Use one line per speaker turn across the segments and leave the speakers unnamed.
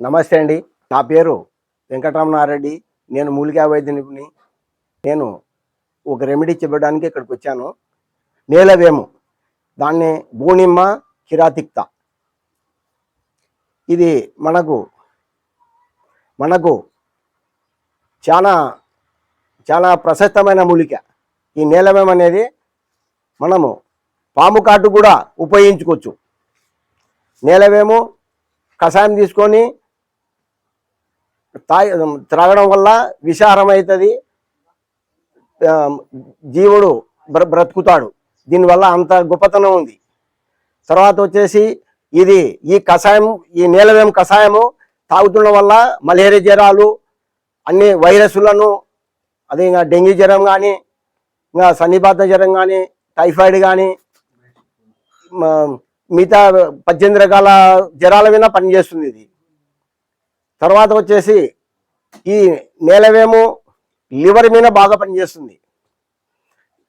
నమస్తే అండి. నా పేరు వెంకటరమణారెడ్డి. నేను మూలికా వైద్య నిపుణి నేను ఒక రెమెడీ చెప్పడానికి ఇక్కడికి వచ్చాను. నేలవేము. దాన్ని బూనిమ్మ కిరాతిక్త. ఇది మనకు మనకు చాలా చాలా ప్రశస్తమైన మూలిక. ఈ నేలవేమ అనేది మనము పాము కాటు కూడా ఉపయోగించుకోవచ్చు. నేలవేము కషాయం తీసుకొని తాగి త్రాగడం వల్ల విషారం అవుతుంది జీవుడు బ్ర బ్రతుకుతాడు. దీనివల్ల అంత గొప్పతనం ఉంది. తర్వాత వచ్చేసి ఇది ఈ కషాయం ఈ నీలవేం కషాయము తాగుతుండడం వల్ల మలేరియా జ్వరాలు అన్ని వైరస్లను అదే ఇంకా డెంగ్యూ జ్వరం కానీ ఇంకా సన్నిపాత జ్వరం కానీ టైఫాయిడ్ కానీ మిగతా పద్దెనిమిది రకాల జ్వరాల మీద పనిచేస్తుంది ఇది. తర్వాత వచ్చేసి ఈ నేలవేము లివర్ మీద బాగా పనిచేస్తుంది.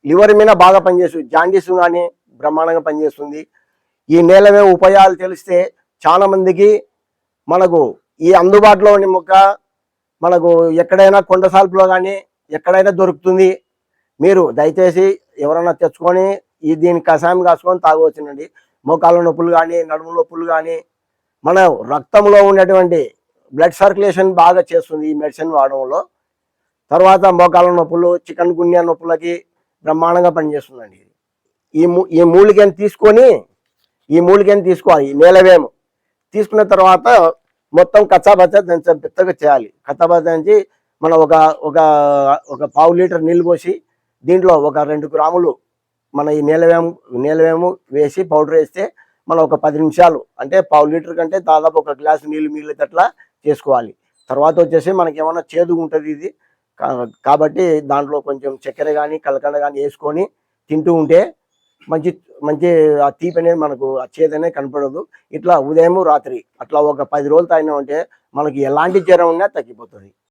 లివర్ మీద బాగా పనిచేస్తుంది. జాండీస్ కానీ బ్రహ్మాండంగా పనిచేస్తుంది. ఈ నేలవేము ఉపాయాలు తెలిస్తే చాలామందికి మనకు ఈ అందుబాటులో ఉన్న మొక్క మనకు ఎక్కడైనా కొండసాల్పులో కానీ ఎక్కడైనా దొరుకుతుంది. మీరు దయచేసి ఎవరైనా తెచ్చుకొని ఈ దీని కషాయం కాసుకొని తాగవచ్చునండి. మోకాళ్ళ నొప్పులు కానీ నడుము నొప్పులు కానీ మన రక్తంలో ఉన్నటువంటి బ్లడ్ సర్క్యులేషన్ బాగా చేస్తుంది ఈ మెడిసిన్ వాడడంలో. తర్వాత మోకాళ్ళ నొప్పులు చికెన్ గున్యా నొప్పులకి బ్రహ్మాండంగా పనిచేస్తుందండి. ఈ మూ ఈ మూలికని తీసుకొని ఈ మూలికని తీసుకోవాలి ఈ నేలవేము. తీసుకున్న తర్వాత మొత్తం కచ్చాబచ్చా దంచ పెద్దగా చేయాలి. కచ్చాబచ్చ దంచి మనం ఒక ఒక ఒక పావు లీటర్ నీళ్ళు పోసి దీంట్లో ఒక రెండు గ్రాములు మన ఈ నీలవేము నీలవేము వేసి పౌడర్ వేస్తే మనం ఒక పది నిమిషాలు అంటే పావు లీటర్ కంటే దాదాపు ఒక గ్లాస్ నీళ్ళు మిగిలేటట్లా చేసుకోవాలి. తర్వాత వచ్చేసి మనకి ఏమైనా చేదు ఉంటుంది ఇది. కాబట్టి దాంట్లో కొంచెం చక్కెర కానీ కలకండ కానీ వేసుకొని తింటూ ఉంటే మంచి మంచి ఆ తీపి అనేది మనకు ఆ చేదు అనేది కనపడదు. ఇట్లా ఉదయం రాత్రి అట్లా ఒక పది రోజులు తాగినా ఉంటే మనకి ఎలాంటి జ్వరం ఉన్నా తగ్గిపోతుంది.